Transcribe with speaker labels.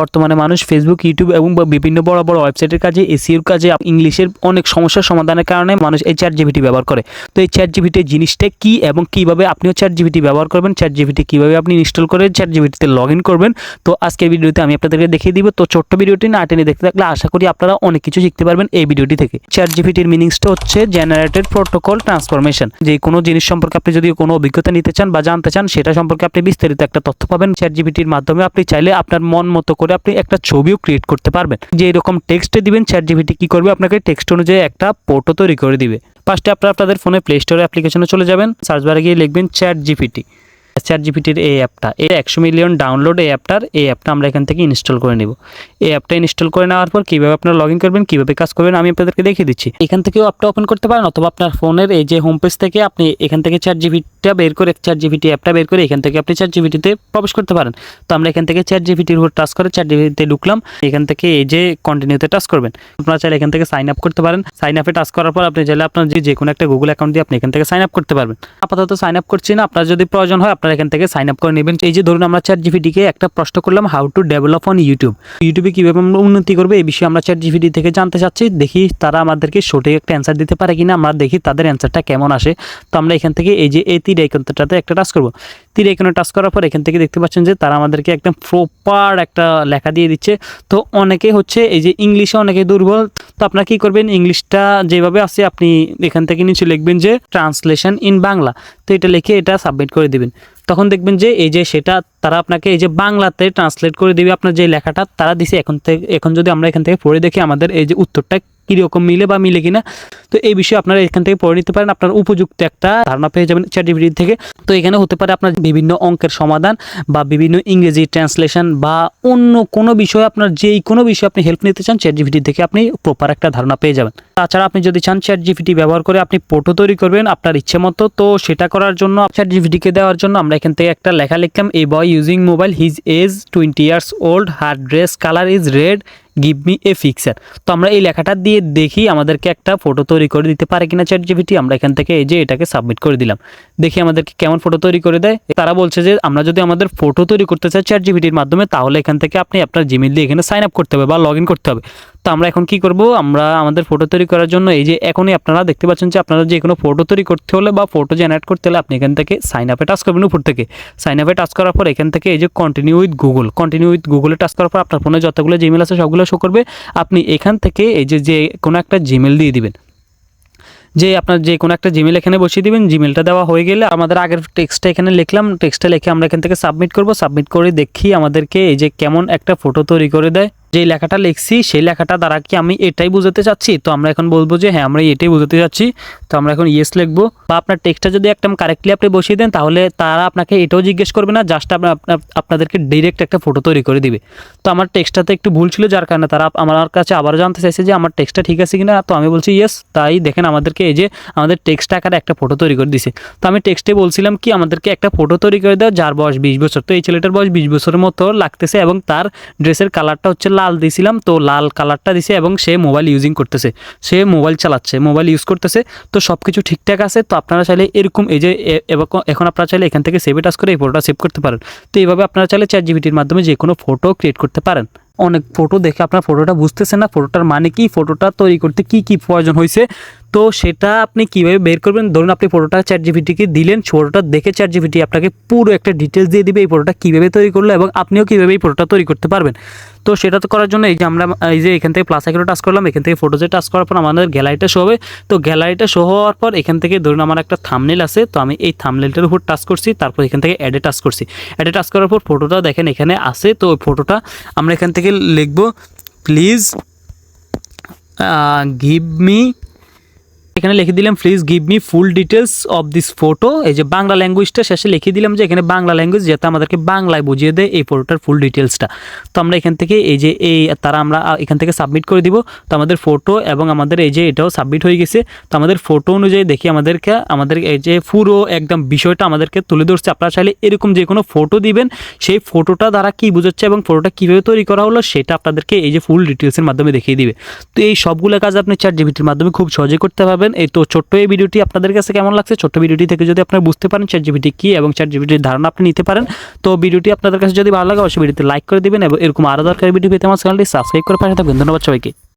Speaker 1: বর্তমানে মানুষ Facebook YouTube এবং বিভিন্ন বড় বড় ওয়েবসাইটের কাজে এসিওর কাজে ইংলিশের অনেক সমস্যার সমাধানের কারণে মানুষ এই চ্যাট জিবিটি ব্যবহার করে। তো এই চ্যাট জিবিটি জিনিসটা কি এবং কীভাবে আপনিও চ্যাট জিবিটি ব্যবহার করবেন? চ্যাট জিবিটি কীভাবে আপনি ইনস্টল করে চ্যাট জিবিটিতে লগ ইন করবেন? তো আজকের ভিডিওতে আমি আপনাদেরকে দেখিয়ে দিব। তো ছোট্ট ভিডিওটি না টেনে দেখতে থাকলে আশা করি আপনারা অনেক কিছু শিখতে পারবেন এই ভিডিওটি থেকে। চ্যাট জিবিটির মিনিংসটা হচ্ছে জেনারেটেড প্রোটোকল ট্রান্সফরমেশন যে কোনো জিনিস সম্পর্কে আপনি যদি কোনো অভিজ্ঞতা নিতে চান বা জানতে চান, সেটা সম্পর্কে আপনি বিস্তারিত একটা তথ্য পাবেন। চ্যাট জিবিটির মাধ্যমে আপনি চাইলে আপনার মন মতো করে আপনি একটা ছবিও ক্রিয়েট করতে পারবেন। যে এরকম টেক্সটে দিবেন চ্যাট জিপিটি কি করবে? আপনাকে টেক্সট অনুযায়ী একটা ফটো তৈরি করে দিবে। ফার্স্টে আপনারা আপনাদের ফোনে প্লে স্টোরে অ্যাপ্লিকেশনে চলে যাবেন। সার্চ বারে গিয়ে লিখবেন চ্যাট জিপিটি চ্যাট জিপিটির এই অ্যাপটা এই একশো মিলিয়ন ডাউনলোড এই অ্যাপটার এই অ্যাপটা আমরা এখান থেকে ইনস্টল করে নেব। এই অ্যাপটা ইনস্টল করে নেওয়ার পর কীভাবে আপনারা লগ ইন করবেন, কীভাবে কাজ করবেন, আমি আপনাদেরকে দেখিয়ে দিচ্ছি। এখান থেকেও অ্যাপটা ওপেন করতে পারেন, অথবা আপনার ফোনের এই যে হোম পেজ থেকে আপনি এখান থেকে চ্যাট জিপিটা বের করে চ্যাট জিপিটি অ্যাপটা বের করে এখান থেকে আপনি চ্যাট জিপিটিতে প্রবেশ করতে পারেন। তো আমরা এখান থেকে চ্যাট জিপিটির উপর টাচ করে চ্যাট জিপিটিতে ঢুকলাম, এখান থেকে এই যে কন্টিনিউতে টাচ করবেন। আপনারা চাইলে এখান থেকে সাইন আপ করতে পারেন। সাইন আপে টাচ করার পর আপনি চাইলে আপনার যে যে কোনো একটা গুগল অ্যাকাউন্ট দিয়ে আপনি এখান থেকে সাইন আপ করতে পারবেন। আপাতত সাইন আপ করছি না, আপনার যদি প্রয়োজন হয়, আপনারা এখান থেকে সাইন আপ করে নেবেন। এই যে ধরুন আমরা চ্যাট জিপিটিকে একটা প্রশ্ন করলাম how to develop on YouTube ইউটিউবে কীভাবে আমরা উন্নতি করবে, এই বিষয়ে আমরা চ্যাট জিপিটি থেকে জানতে চাচ্ছি। দেখি তারা আমাদেরকে সঠিক একটা অ্যান্সার দিতে পারে কিনা, আমরা দেখি তাদের অ্যান্সারটা কেমন আসে। তো আমরা এখান থেকে এই যে এই তীর আইকনটাতে একটা টাচ করব। তীর আইকনে টাচ করার পর এখান থেকে দেখতে পাচ্ছেন যে তারা আমাদেরকে একদম প্রপার একটা লেখা দিয়ে দিচ্ছে। তো অনেকে হচ্ছে এই যে ইংলিশে অনেকে দুর্বল। তো আপনারা কী করবেন ইংলিশটা যেভাবে আছে আপনি এখান থেকে নিচে লিখবেন যে ট্রান্সলেশন ইন বাংলা তো এটা লিখে এটা সাবমিট করে দিবেন। তখন দেখবেন যে এই যে সেটা তারা আপনাকে এই যে বাংলাতে ট্রান্সলেট করে দেবে, আপনার যে লেখাটা তারা দিছে। এখন থেকে এখন যদি আমরা এখান থেকে পড়ে দেখি, আমাদের এই যে উত্তরটা কীরকম মিলে বা মিলে কিনা, তো এই বিষয়ে আপনারা এখান থেকে পড়ে নিতে পারেন। আপনার উপযুক্ত একটা ধারণা পেয়ে যাবেন চ্যাটিভিটি থেকে। তো এখানে হতে পারে আপনার বিভিন্ন অঙ্কের সমাধান বা বিভিন্ন ইংরেজি ট্রান্সলেশন বা অন্য কোনো বিষয়ে আপনার যেই কোনো বিষয়ে আপনি হেল্প নিতে চান চ্যাট থেকে আপনি প্রপার একটা ধারণা পেয়ে যাবেন। তাছাড়া আপনি যদি চান চ্যাট জিপিটি ব্যবহার করে আপনি ফটো তৈরি করবেন আপনার ইচ্ছে মতো, তো সেটা করার জন্য চ্যাট জিপিটিকে দেওয়ার জন্য আমরা এখান থেকে একটা লেখা লিখলাম a boy using mobile his age twenty years old her dress colour is red give me a fixer তো আমরা এই লেখাটা দিয়ে দেখি আমাদেরকে একটা ফটো তৈরি করে দিতে পারে কিনা চ্যাট জিপিটি আমরা এখান থেকে এই যে এটাকে সাবমিট করে দিলাম। দেখি আমাদেরকে কেমন ফটো তৈরি করে দেয়। তারা বলছে যে, আমরা যদি আমাদের ফটো তৈরি করতে চাই চ্যাট জিপিটির মাধ্যমে, তাহলে এখান থেকে আপনি আপনার জিমেল দিয়ে এখানে সাইন আপ করতে হবে বা লগ করতে হবে। তো আমরা এখন কি করব? আমরা আমাদের ফটো তৈরি করার জন্য এই যে এখনই আপনারা দেখতে পাচ্ছেন যে আপনারা যে কোনো ফটো তৈরি করতে হলে বা ফটো জেনারেট করতে হলে আপনি এখান থেকে সাইন আপে টাচ করবেন উপর থেকে। সাইন আপে টাচ করার পর এখান থেকে এই যে continue with Google continue with গুগলে টাচ করার পর আপনার ফোনে যতগুলো জিমেল আছে সবগুলো শো করবে। আপনি এখান থেকে এই যে যে কোনো একটা জিমেল দিয়ে দিবেন। যে আপনার যে কোনো একটা জিমেল এখানে বসিয়ে দিবেন। জিমেলটা দেওয়া হয়ে গেলে আমাদের আগের টেক্সটটা এখানে লিখলাম। টেক্সটটা লিখে আমরা এখান থেকে সাবমিট করব। সাবমিট করে দেখি আমাদেরকে এই যে কেমন একটা ফটো তৈরি করে দেয়। যে লেখাটা লিখছি, সেই লেখাটা দ্বারা কি আমি এটাই বোঝাতে চাচ্ছি? তো আমরা এখন বলব যে হ্যাঁ আমরা এটাই বোঝাতে চাচ্ছি। তো আমরা এখন ইয়েস লিখব। বা আপনার টেক্সটটা যদি একদম কারেক্টলি আপনি বসিয়ে দেন, তাহলে তারা আপনাকে এটাও জিজ্ঞেস করবে না জাস্ট আপনাদেরকে ডিরেক্ট একটা ফটো তৈরি করে দিবে। তো আমার টেক্সটটাতে একটু ভুল ছিল, যার কারণে তারা আমার কাছে আবারও জানতে চাইছে যে, আমার টেক্সটটা ঠিক আছে কিনা? তো আমি বলছি ইয়েস তাই দেখেন আমাদেরকে এই যে, আমাদের টেক্সট আকারে একটা ফটো তৈরি করে দিছে। তো আমি টেক্সটে বলছিলাম কি, আমাদেরকে একটা ফটো তৈরি করে দেওয়া যার বয়স বিশ বছর। তো এই ছেলেটার বয়স বিশ বছরের মতো লাগতেছে এবং তার ড্রেসের কালারটা হচ্ছে লাল দিয়েছিলাম, তো লাল কালারটা দিছে এবং সে মোবাইল ইউজিং করতেছে। সে মোবাইল চালাচ্ছে, মোবাইল ইউজ করতেছে, তো সব কিছু ঠিকঠাক আছে, তো আপনারা চাইলে এরকম এই যে এখন আপনারা চাইলে এখান থেকে সেভে টাচ করে এই ফটোটা সেভ করতে পারেন। তো এইভাবে আপনারা চাইলে চ্যাট জিবিটির মাধ্যমে যে কোনো ফটো ক্রিয়েট করতে পারেন। অনেক ফটো দেখে আপনার ফটোটা বুঝতেছেন না ফটোটার মানে কি ফটোটা তৈরি করতে কি কি প্রয়োজন হয়েছে? তো সেটা আপনি কীভাবে বের করবেন? ধরুন আপনি ফটোটা চ্যাট জিপিটিকে দিলেন ফটোটা দেখে চ্যাট জিপিটি আপনাকে পুরো একটা ডিটেলস দিয়ে দিবে এই ফটোটা কীভাবে তৈরি করল এবং আপনিও কীভাবে এই ফটোটা তৈরি করতে পারবেন। তো সেটা তো করার জন্য এই যে আমরা, এই যে এখান থেকে প্লাস আইকনে টাচ করলাম, এখান থেকে ফটোতে টাচ করার পর আমাদের গ্যালারিটা শো হবে। তো গ্যালারিটা শো হওয়ার পর এখান থেকে ধরুন আমার একটা থামনেল আছে, তো আমি এই থামনেলটার উপর টাচ করছি, তারপর এখান থেকে অ্যাডে টাচ করছি। অ্যাডে টাচ করার পর ফটোটা দেখেন এখানে আছে, তো ওই ফটোটা আমরা এখান থেকে লিখব প্লিজ গিভ মি এখানে লিখে দিলাম please give me full details of this photo এই যে বাংলা ল্যাঙ্গুয়েজটা শেষে লিখে দিলাম যে এখানে বাংলা ল্যাঙ্গুয়েজ যাতে আমাদেরকে বাংলায় বুঝিয়ে দেয় এই ফটোটার ফুল ডিটেলসটা তো আমরা এখান থেকে এই যে এই তারা আমরা এখান থেকে সাবমিট করে দিব। তো আমাদের ফটো এবং আমাদের এই যে এটাও সাবমিট হয়ে গেছে। তো আমাদের ফটো অনুযায়ী দেখি আমাদেরকে, আমাদের এই যে পুরো একদম বিষয়টা আমাদেরকে তুলে ধরছে। আপনারা চাইলে এরকম যে কোনো ফটো দিবেন, সেই ফটোটা দ্বারা কী বোঝাচ্ছে এবং ফটোটা কীভাবে তৈরি করা হলো সেটা আপনাদেরকে এই যে ফুল ডিটেলসের মাধ্যমে দেখিয়ে দিবে। তো এই সবগুলো কাজ আপনি চ্যাট জিবিটির মাধ্যমে খুব সহজে করতে পারবেন। পারবেন এই তো ছোট্ট এই ভিডিওটি আপনাদের কাছে কেমন লাগছে? ছোট্ট ভিডিওটি থেকে যদি আপনারা বুঝতে পারেন চ্যাট জিবিটি কী এবং চ্যাট জিবিটির ধারণা আপনি নিতে পারেন, তো ভিডিওটি আপনাদের কাছে যদি ভালো লাগে, অবশ্যই ভিডিওতে লাইক করে দেবেন এবং এরকম আরও দরকারি ভিডিও পেতে আমার চ্যানেলটি সাবস্ক্রাইব করে পাশে থাকবেন। ধন্যবাদ সবাইকে।